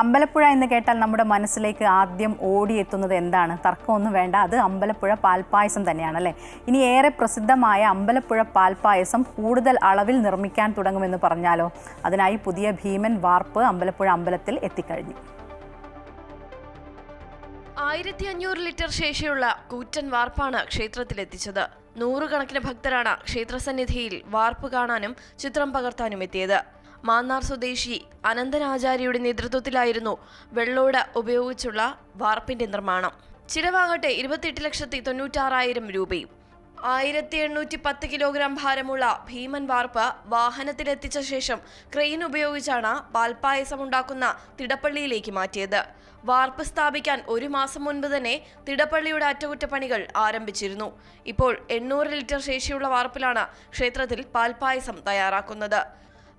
അമ്പലപ്പുഴ എന്ന് കേട്ടാൽ നമ്മുടെ മനസ്സിലേക്ക് ആദ്യം ഓടിയെത്തുന്നത് എന്താണ്? തർക്കമൊന്നും വേണ്ട. അത് അമ്പലപ്പുഴ പാൽപ്പായസം തന്നെയാണ് അല്ലേ? ഇനി ഏറെ പ്രസിദ്ധമായ അമ്പലപ്പുഴ പാൽപ്പായസം കൂടുതൽ അളവിൽ നിർമ്മിക്കാൻ തുടങ്ങുമെന്ന് പറഞ്ഞാലോ? അതിനായി പുതിയ ഭീമൻ വാർപ്പ് അമ്പലപ്പുഴ അമ്പലത്തിൽ എത്തിക്കഴിഞ്ഞു. ആയിരത്തി അഞ്ഞൂറ് ലിറ്റർ ശേഷിയുള്ള കൂറ്റൻ വാർപ്പാണ് ക്ഷേത്രത്തിലെത്തിച്ചത് നൂറുകണക്കിന് ഭക്തരാണ് ക്ഷേത്രസന്നിധിയിൽ വാർപ്പ് കാണാനും ചിത്രം പകർത്താനും എത്തിയത്. മാന്നാർ സ്വദേശി അനന്തനാചാര്യയുടെ നേതൃത്വത്തിലായിരുന്നു വെള്ളോട് ഉപയോഗിച്ചുള്ള വാർപ്പിന്റെ നിർമ്മാണം. ചിലവാകട്ടെ ഇരുപത്തിയെട്ട് ലക്ഷത്തി തൊണ്ണൂറ്റാറായിരം രൂപയും. ആയിരത്തി എണ്ണൂറ്റി പത്ത് കിലോഗ്രാം ഭാരമുള്ള ഭീമൻ വാർപ്പ് വാഹനത്തിലെത്തിച്ച ശേഷം ക്രെയിൻ ഉപയോഗിച്ചാണ് പാൽപ്പായസം ഉണ്ടാക്കുന്ന തിടപ്പള്ളിയിലേക്ക് മാറ്റിയത്. വാർപ്പ് സ്ഥാപിക്കാൻ ഒരു മാസം മുൻപ് തന്നെ തിടപ്പള്ളിയുടെ അറ്റകുറ്റപ്പണികൾ ആരംഭിച്ചിരുന്നു. ഇപ്പോൾ എണ്ണൂറ് ലിറ്റർ ശേഷിയുള്ള വാർപ്പിലാണ് ക്ഷേത്രത്തിൽ പാൽപ്പായസം തയ്യാറാക്കുന്നത്.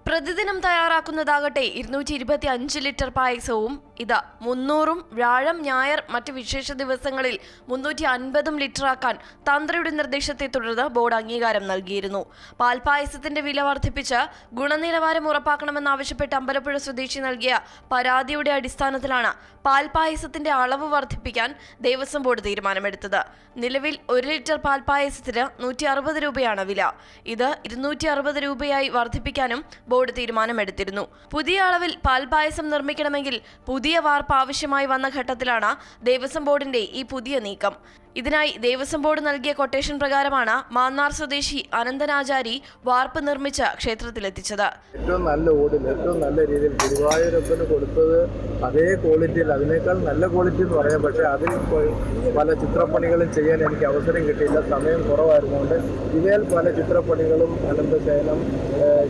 പ്രതിദിനം തയ്യാറാക്കുന്നതാകട്ടെ ഇരുന്നൂറ്റി ഇരുപത്തി അഞ്ച് ലിറ്റർ പായസവും ഇത് മുന്നൂറും വ്യാഴം ഞായർ മറ്റ് വിശേഷ ദിവസങ്ങളിൽ മുന്നൂറ്റി അൻപതും ലിറ്ററാക്കാൻ തന്ത്രിയുടെ നിർദ്ദേശത്തെ തുടർന്ന് ബോർഡ് അംഗീകാരം നൽകിയിരുന്നു. പാൽപായസത്തിന്റെ വില വർദ്ധിപ്പിച്ച് ഗുണനിലവാരം ഉറപ്പാക്കണമെന്നാവശ്യപ്പെട്ട് അമ്പലപ്പുഴ സ്വദേശി നൽകിയ പരാതിയുടെ അടിസ്ഥാനത്തിലാണ് പാൽപായസത്തിന്റെ അളവ് വർദ്ധിപ്പിക്കാൻ ദേവസ്വം ബോർഡ് തീരുമാനമെടുത്തത്. നിലവിൽ ഒരു ലിറ്റർ പാൽപായസത്തിന് നൂറ്റി അറുപത് രൂപയാണ് വില. ഇത് ഇരുന്നൂറ്റി അറുപത് രൂപയായി വർദ്ധിപ്പിക്കാനും ബോർഡ് തീരുമാനമെടുത്തിരുന്നു. പുതിയ അളവിൽ പാൽപായസം നിർമ്മിക്കണമെങ്കിൽ പുതിയ വാർപ്പ് ആവശ്യമായി വന്ന ഘട്ടത്തിലാണ് ദേവസ്വം ബോർഡിന്റെ ഈ പുതിയ നീക്കം. ഇതിനായി ദേവസ്വം ബോർഡ് നൽകിയ കൊട്ടേഷൻ പ്രകാരമാണ് മാന്നാർ സ്വദേശി അനന്തനാചാരി വാർപ്പ് നിർമ്മിച്ച ക്ഷേത്രത്തിലെത്തിച്ചത്. ഏറ്റവും നല്ല ഓടിൽ ഏറ്റവും നല്ല രീതിയിൽ ഗുരുവായൂരപ്പന് കൊടുത്തത് അതേ ക്വാളിറ്റിയിൽ അതിനേക്കാൾ നല്ല ക്വാളിറ്റി എന്ന് പറയാം. പക്ഷേ അതിൽ പല ചിത്രപ്പണികളും ചെയ്യാൻ എനിക്ക് അവസരം കിട്ടിയില്ല. സമയം കുറവായിരുന്നുകൊണ്ട് ഇവയിൽ പല ചിത്രപ്പണികളും അനന്തശയനം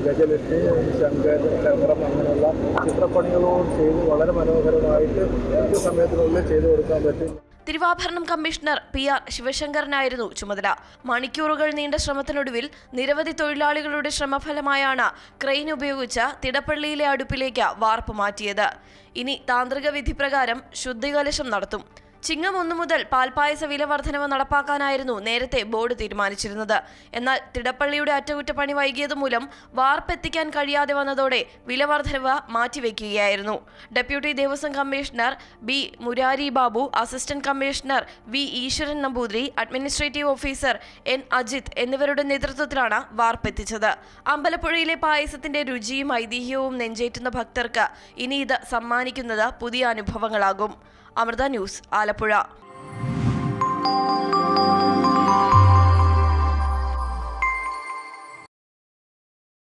ഗജലക്ഷ്മി ശങ്കർ ചന്ദ്രം അങ്ങനെയുള്ള ചിത്രപ്പണികളും ചെയ്ത് വളരെ മനോഹരമായിട്ട് കൃത്യ സമയത്തിനുള്ളിൽ ചെയ്തു കൊടുക്കാൻ പറ്റും. തിരുവാഭരണം കമ്മീഷണർ പി ആർ ശിവശങ്കറിനായിരുന്നു ചുമതല. മണിക്കൂറുകൾ നീണ്ട ശ്രമത്തിനൊടുവിൽ നിരവധി തൊഴിലാളികളുടെ ശ്രമഫലമായാണ് ക്രെയിൻ ഉപയോഗിച്ച് തിടപ്പള്ളിയിലെ അടുപ്പിലേക്ക് വാർപ്പ് മാറ്റിയത്. ഇനി താന്ത്രിക വിധി പ്രകാരം ശുദ്ധികലശം നടത്തും. ചിങ്ങം ഒന്നു മുതൽ പാൽപായസ വില വർധനവ് നടപ്പാക്കാനായിരുന്നു നേരത്തെ ബോർഡ് തീരുമാനിച്ചിരുന്നത്. എന്നാൽ തിടപ്പള്ളിയുടെ അറ്റകുറ്റപ്പണി വൈകിയത് മൂലം വാർപ്പ് എത്തിക്കാൻ കഴിയാതെ വന്നതോടെ വില വർധനവ് മാറ്റിവെക്കുകയായിരുന്നു. Deputy Devaswom commissioner B Murari Babu assistant commissioner V Eswaran Namboothiri administrative officer N Ajith എന്നിവരുടെ നേതൃത്വത്തിലാണ് വാർപ്പെത്തിച്ചത്. അമ്പലപ്പുഴയിലെ പായസത്തിന്റെ രുചിയും ഐതിഹ്യവും നെഞ്ചേറ്റുന്ന ഭക്തർക്ക് ഇനി ഇത് സമ്മാനിക്കുന്നത് പുതിയ അനുഭവങ്ങളാകും. അമൃത ന്യൂസ് ആലപ്പുഴ. 不让。